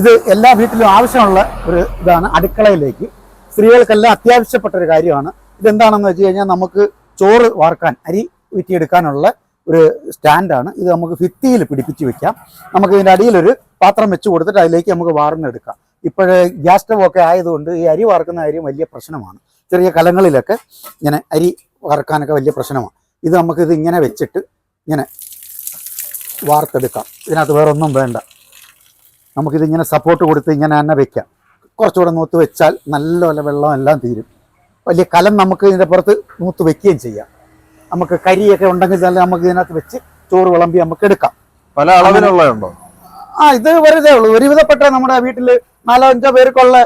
ഇത് എല്ലാ വീട്ടിലും ആവശ്യമുള്ള ഒരു ഇതാണ് അടുക്കളയിലേക്ക്. സ്ത്രീകൾക്കെല്ലാം അത്യാവശ്യപ്പെട്ട ഒരു കാര്യമാണ്. ഇതെന്താണെന്ന് വെച്ച് കഴിഞ്ഞാൽ നമുക്ക് ചോറ് വാർക്കാൻ അരി വിറ്റിയെടുക്കാനുള്ള ഒരു സ്റ്റാൻഡാണ്. ഇത് നമുക്ക് ഭിത്തിയിൽ പിടിപ്പിച്ച് വെക്കാം. നമുക്ക് ഇതിന്റെ അടിയിലൊരു പാത്രം വെച്ച് കൊടുത്തിട്ട് അതിലേക്ക് നമുക്ക് വാർന്നെടുക്കാം. ഇപ്പോഴേ ഗ്യാസ് സ്റ്റവ് ഒക്കെ ആയതുകൊണ്ട് ഈ അരി വാർക്കുന്ന കാര്യം വലിയ പ്രശ്നമാണ്. ചെറിയ കലങ്ങളിലൊക്കെ ഇങ്ങനെ അരി വറക്കാനൊക്കെ വലിയ പ്രശ്നമാണ്. ഇത് നമുക്കിത് ഇങ്ങനെ വെച്ചിട്ട് ഇങ്ങനെ വാർത്തെടുക്കാം. ഇതിനകത്ത് വേറൊന്നും വേണ്ട. നമുക്കിതിങ്ങനെ സപ്പോർട്ട് കൊടുത്ത് ഇങ്ങനെ തന്നെ വെക്കാം. കുറച്ചുകൂടെ നൂത്ത് വെച്ചാൽ നല്ലപോലെ വെള്ളം എല്ലാം തീരും. വലിയ കലം നമുക്ക് ഇതിന്റെ പുറത്ത് നൂത്ത് വെക്കുകയും ചെയ്യാം. നമുക്ക് കരിയൊക്കെ ഉണ്ടെങ്കിൽ തന്നെ നമുക്ക് ഇതിനകത്ത് വെച്ച് ചോറ് വിളമ്പി നമുക്ക് എടുക്കാം. പല അളവിലുള്ളതുണ്ടോ? ആ ഇത് വെറുതെ ഉള്ളൂ. ഒരുവിധപ്പെട്ട നമ്മുടെ വീട്ടിൽ നാലോ അഞ്ചോ പേർക്കുള്ള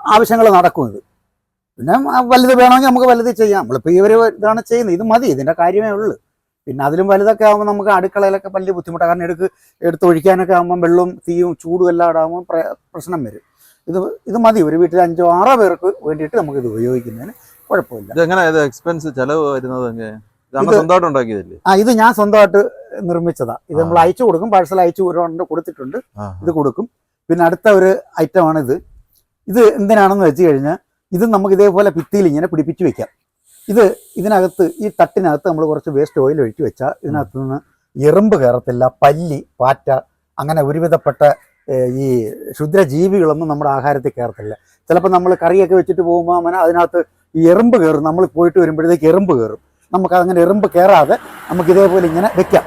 ആവശ്യങ്ങൾ നടക്കും ഇത്. പിന്നെ വലുത് വേണമെങ്കിൽ നമുക്ക് വലുത് ചെയ്യാം. നമ്മളിപ്പോൾ ഇവർ ഇതാണ് ചെയ്യുന്നത്. ഇത് മതി. ഇതിന്റെ കാര്യമേ ഉള്ളൂ. പിന്നെ അതിലും വലുതൊക്കെ ആകുമ്പോൾ നമുക്ക് അടുക്കളയിലൊക്കെ വലിയ ബുദ്ധിമുട്ടാണ് കാരണം എടുക്ക് എടുത്തൊഴിക്കാനൊക്കെ ആകുമ്പോൾ വെള്ളവും തീയും ചൂടും എല്ലാം ഇവിടെ ആകുമ്പോൾ പ്രശ്നം വരും. ഇത് ഇത് മതി. ഒരു വീട്ടിൽ അഞ്ചോ ആറോ പേർക്ക് വേണ്ടിയിട്ട് നമുക്ക് ഇത് ഉപയോഗിക്കുന്നതിന് കുഴപ്പമില്ല. ഇത് എങ്ങനെയാ എക്സ്പെൻസ് ചെലവ് വരുന്നത് സ്വന്തമായിട്ട് ഉണ്ടാക്കിയതല്ലേ? ആ ഇത് ഞാൻ സ്വന്തമായിട്ട് നിർമ്മിച്ചതാ. ഇത് നമ്മൾ അയച്ചു കൊടുക്കും. പാഴ്സൽ അയച്ചു ഒരുപാട് കൊടുത്തിട്ടുണ്ട്. ഇത് കൊടുക്കും. പിന്നെ അടുത്ത ഒരു ഐറ്റമാണ് ഇത്. ഇത് എന്തിനാണെന്ന് വെച്ച് കഴിഞ്ഞാൽ ഇത് നമുക്ക് ഇതേപോലെ ഭിത്തിയിൽ ഇങ്ങനെ പിടിപ്പിച്ച് വെക്കാം. ഇത് ഇതിനകത്ത് ഈ തട്ടിനകത്ത് നമ്മൾ കുറച്ച് വേസ്റ്റ് ഓയിൽ ഒഴിച്ച് വെച്ചാൽ ഇതിനകത്ത് നിന്ന് എറുമ്പ് കയറത്തില്ല പല്ലി പാറ്റ അങ്ങനെ ഒരുവിധപ്പെട്ട ഈ ക്ഷുദ്രജീവികളൊന്നും നമ്മുടെ ആഹാരത്തിൽ കയറത്തില്ല. ചിലപ്പോൾ നമ്മൾ കറിയൊക്കെ വെച്ചിട്ട് പോകുമ്പോൾ അങ്ങനെ അതിനകത്ത് ഈ എറുമ്പ് കയറും. നമ്മൾ പോയിട്ട് വരുമ്പോഴത്തേക്ക് എറുമ്പ് കയറും. നമുക്ക് അങ്ങനെ എറുമ്പ് കയറാതെ നമുക്ക് ഇതേപോലെ ഇങ്ങനെ വെക്കാം.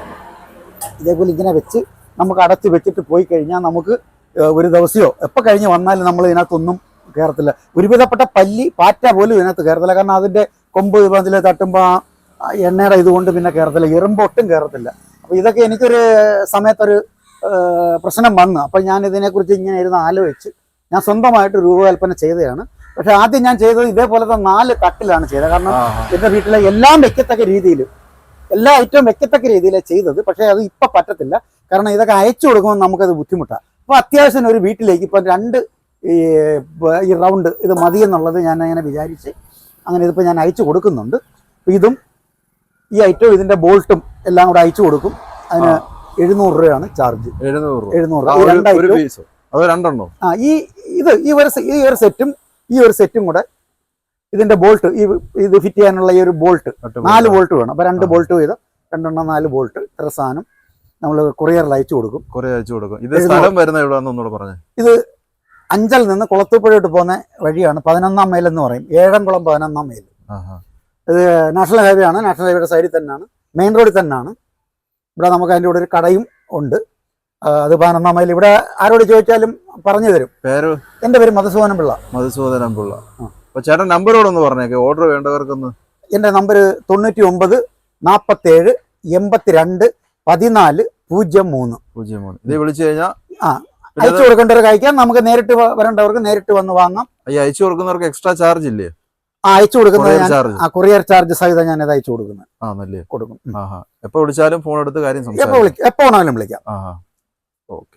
ഇതേപോലെ ഇങ്ങനെ വെച്ച് നമുക്ക് അടച്ച് വെച്ചിട്ട് പോയി കഴിഞ്ഞാൽ നമുക്ക് ഒരു ദിവസമോ എപ്പോൾ കഴിഞ്ഞ് വന്നാലും നമ്മൾ ഇതിനകത്തൊന്നും കയറത്തില്ല. ഒരുവിധപ്പെട്ട പല്ലി പാറ്റ പോലും ഇതിനകത്ത് കയറത്തില്ല. കാരണം അതിന്റെ കൊമ്പ് അതിൽ തട്ടുമ്പോൾ എണ്ണയുടെ ഇതുകൊണ്ട് പിന്നെ കയറത്തില്ല എറുമ്പ് ഒട്ടും കയറത്തില്ല അപ്പോൾ ഇതൊക്കെ എനിക്കൊരു സമയത്തൊരു പ്രശ്നം വന്നു. അപ്പോൾ ഞാൻ ഇതിനെക്കുറിച്ച് ഇങ്ങനെ ഇരുന്ന് ആലോചിച്ച് ഞാൻ സ്വന്തമായിട്ട് രൂപകൽപ്പന ചെയ്തതാണ്. പക്ഷെ ആദ്യം ഞാൻ ചെയ്തത് ഇതേപോലത്തെ നാല് തട്ടിലാണ് ചെയ്തത്. കാരണം എന്റെ വീട്ടിലെ എല്ലാം വെക്കത്തക്ക രീതിയിൽ എല്ലാ ഐറ്റവും വെക്കത്തക്ക രീതിയിലാണ് ചെയ്തത്. പക്ഷേ അത് ഇപ്പം പറ്റത്തില്ല. കാരണം ഇതൊക്കെ അയച്ചു കൊടുക്കുമ്പോൾ നമുക്കത് ബുദ്ധിമുട്ടാണ് അപ്പോൾ അത്യാവശ്യം ഒരു വീട്ടിലേക്ക് ഇപ്പം രണ്ട് ഈ ഈ റൗണ്ട് ഇത് മതി എന്നുള്ളത് ഞാൻ അങ്ങനെ വിചാരിച്ച് അങ്ങനെ ഇതിപ്പോൾ ഞാൻ അയച്ചു കൊടുക്കുന്നുണ്ട്. ഇതും ഈ ഐറ്റവും ഇതിന്റെ ബോൾട്ടും എല്ലാം കൂടെ അയച്ചു കൊടുക്കും. അതിന് എഴുന്നൂറ് രൂപയാണ് ചാർജ്. എഴുന്നൂറ് എഴുന്നൂറ് ആ, ഈ രണ്ടെണ്ണോ? ആ ഇത് ഈ ഒരു ഈ ഒരു സെറ്റും ഈ ഒരു സെറ്റും കൂടെ ഇതിന്റെ ബോൾട്ട് ഈ ഇത് ഫിറ്റ് ചെയ്യാനുള്ള ഈ ഒരു ബോൾട്ട് നാല് ബോൾട്ട്. വേണം. അപ്പൊ രണ്ട്. ബോൾട്ട് വീതം രണ്ടെണ്ണം നാല് ബോൾട്ട് ഇത്ര സാധനം നമ്മൾ കൊറിയറിൽ അയച്ചു കൊടുക്കും. കൊറിയർ അയച്ചു കൊടുക്കും. ഇത്. സ്ഥലം വരുന്ന ഇത് ഒന്നുകൂടെ പറഞ്ഞു. അഞ്ചൽ നിന്ന് കുളത്തൂപ്പുഴയോട്ട് പോകുന്ന വഴിയാണ് പതിനൊന്നാം മൈൽ എന്ന് പറയും. ഏഴംകുളം പതിനൊന്നാം മൈൽ. ഇത് നാഷണൽ ഹൈവേ ആണ്. നാഷണൽ ഹൈവേയുടെ സൈഡിൽ തന്നെയാണ്. മെയിൻ റോഡിൽ തന്നെയാണ്. ഇവിടെ നമുക്ക് അതിന്റെ കൂടെ ഒരു കടയും ഉണ്ട്. അത് പതിനൊന്നാം മൈൽ. ഇവിടെ ആരോട് ചോദിച്ചാലും പറഞ്ഞു തരും. പേര്? എന്റെ പേര് മധുസൂദനം പിള്ള. മധുസൂദനൻ പിള്ള. അപ്പോൾ ചേട്ടൻ നമ്പർ ഒന്ന് പറഞ്ഞേക്കെ. ഓർഡർ വേണ്ടവർക്കൊന്ന്. എന്റെ നമ്പർ തൊണ്ണൂറ്റി ഒമ്പത് നാൽപ്പത്തേഴ് എൺപത്തിരണ്ട് പതിനാല് പൂജ്യം മൂന്ന്. പൂജ്യം മൂന്ന്. ഇത് വിളിച്ചു കഴിഞ്ഞാൽ ആ, അയച്ചു കൊടുക്കേണ്ടവർക്ക് അയക്കാം. നമുക്ക് നേരിട്ട് വരേണ്ടവർക്ക് നേരിട്ട് വന്ന് വാങ്ങാം. ഈ അയച്ചു കൊടുക്കുന്നവർക്ക് എക്സ്ട്രാ ചാർജ് ഇല്ലേ? ആ അയച്ചു കൊടുക്കുന്നത് ആ കൊറിയർ ചാർജ് സഹിതം ഞാൻ ഇത് അയച്ചു കൊടുക്കുന്നത് കൊടുക്കും. എപ്പോ വിളിച്ചാലും ഫോൺ എടുത്ത് കാര്യം എപ്പോ വിളിക്കാം എപ്പോ വേണമെങ്കിലും വിളിക്കാം. ഓക്കെ.